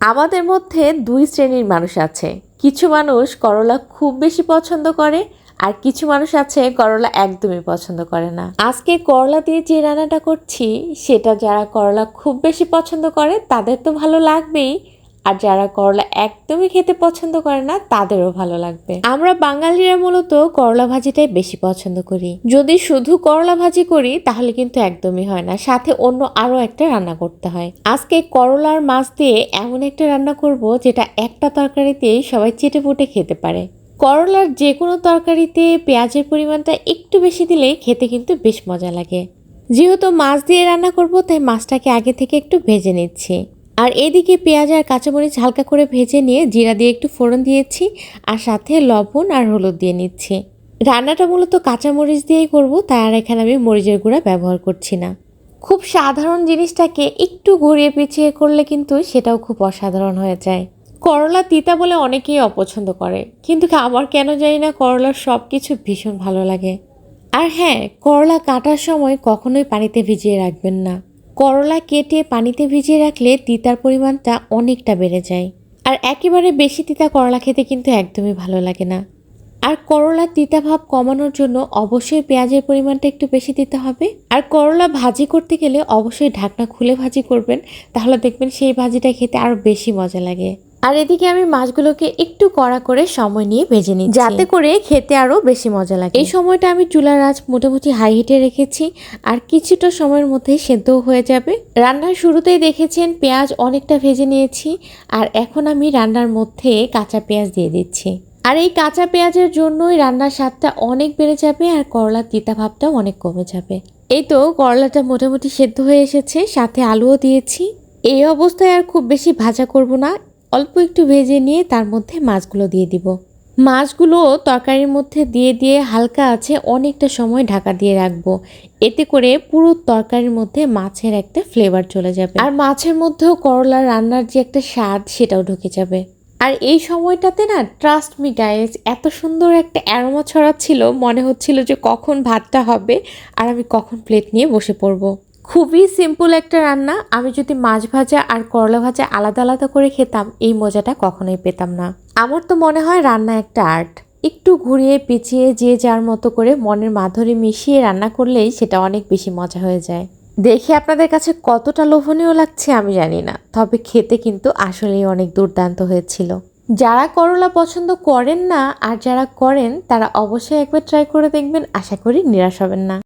আমাদের মধ্যে দুই শ্রেণির মানুষ আছে। কিছু মানুষ করলা খুব বেশি পছন্দ করে আর কিছু মানুষ আছে করলা একদমই পছন্দ করে না। আজকে করলা দিয়ে যে রান্নাটা করছি, সেটা যারা করলা খুব বেশি পছন্দ করে, তাদের তো ভালো লাগবেই। আর যারা করলা একদমই খেতে পছন্দ করে না, তাদেরও ভালো লাগবে। আমরা বাঙালিরা মূলত করলা ভাজিটাই বেশি পছন্দ করি। যদি শুধু করলা ভাজি করি, তাহলে কিন্তু একদমই হয় না। সাথে অন্য আরও একটা রান্না করতে হয়। আজকে করলার মাছ দিয়ে এমন একটা রান্না করব, যেটা একটা তরকারিতেই সবাই চেটে পুটে খেতে পারে। করলার যে কোনো তরকারিতে পেঁয়াজের পরিমাণটা একটু বেশি দিলেই খেতে কিন্তু বেশ মজা লাগে। যেহেতু মাছ দিয়ে রান্না করব, তাই মাছটাকে আগে থেকে একটু ভেজে নিচ্ছি। আর এদিকে পেঁয়াজ আর কাঁচামরিচ হালকা করে ভেজে নিয়ে জিরা দিয়ে একটু ফোড়ন দিয়েছি, আর সাথে লবণ আর হলুদ দিয়ে নিচ্ছি। রান্নাটা মূলত কাঁচামরিচ দিয়েই করব তাই আর এখানে আমি মরিচের গুঁড়া ব্যবহার করছি না। খুব সাধারণ জিনিসটাকে একটু ঘুরিয়ে পিছিয়ে করলে কিন্তু সেটাও খুব অসাধারণ হয়ে যায়। করলা তিতা বলে অনেকেই অপছন্দ করে, কিন্তু আমার কেন জানি না করলার সব কিছু ভীষণ ভালো লাগে। আর হ্যাঁ করলা কাটার সময় কখনোই পানিতে ভিজিয়ে রাখবেন না। করলা কেটে পানিতে ভিজিয়ে রাখলে তিতার পরিমাণটা অনেকটা বেড়ে যায়। আর একেবারে বেশি তিতা করলা খেতে কিন্তু একদমই ভালো লাগে না। আর করলা তিতা ভাব কমানোর জন্য অবশ্যই পেঁয়াজের পরিমাণটা একটু বেশি দিতে হবে। আর করলা ভাজি করতে গেলে অবশ্যই ঢাকনা খুলে ভাজি করবেন, তাহলে দেখবেন সেই ভাজিটা খেতে আরও বেশি মজা লাগে। আর এদিকে আমি মাছগুলোকে একটু কড়া করে সময় নিয়ে ভেজে নিই যাতে করে খেতে আরও বেশি মজা লাগে। এই সময়টা আমি চুলার আঁচ মোটামুটি হাই হিটে রেখেছি আর কিছুটা সময়ের মধ্যে সেদ্ধও হয়ে যাবে। রান্নার শুরুতেই দেখেছেন পেঁয়াজ অনেকটা ভেজে নিয়েছি আর এখন আমি রান্নার মধ্যে কাঁচা পেঁয়াজ দিয়ে দিচ্ছি। আর এই কাঁচা পেঁয়াজের জন্যই রান্নার স্বাদটা অনেক বেড়ে যাবে আর করলার তিতা ভাবটাও অনেক কমে যাবে। এই তো করলাটা মোটামুটি সেদ্ধ হয়ে এসেছে সাথে আলুও দিয়েছি। এই অবস্থায় আর খুব বেশি ভাজা করব না অল্প একটু ভেজে নিয়ে তার মধ্যে মাছগুলো দিয়ে দিব। মাছগুলো তরকারির মধ্যে দিয়ে দিয়ে হালকা আছে অনেকটা সময় ঢাকা দিয়ে রাখব। এতে করে পুরো তরকারির মধ্যে মাছের একটা ফ্লেভার চলে যাবে। আর মাছের মধ্যেও করলা রান্নার যে একটা স্বাদ সেটাও ঢুকে যাবে। আর এই সময়টাতে না ট্রাস্ট মি গাইজ এত সুন্দর একটা অ্যারোমা ছড়াচ্ছিল, মনে হচ্ছিল যে কখন ভাতটা হবে আর আমি কখন প্লেট নিয়ে বসে পড়ব। খুবই সিম্পল একটা রান্না। আমি যদি মাছ ভাজা আর করলা ভাজা আলাদা আলাদা করে খেতাম, এই মজাটা কখনোই পেতাম না। আমার তো মনে হয় রান্না একটা আর্ট। একটু ঘুরিয়ে পিছিয়ে যে যার মতো করে মনের মাধুরী মিশিয়ে রান্না করলেই সেটা অনেক বেশি মজা হয়ে যায়। দেখে আপনাদের কাছে কতটা লোভনীয় লাগছে আমি জানি না, তবে খেতে কিন্তু আসলেই অনেক দুর্দান্ত হয়েছিল। যারা করলা পছন্দ করেন না আর যারা করেন, তারা অবশ্যই একবার ট্রাই করে দেখবেন। আশা করি নিরাশ হবেন না।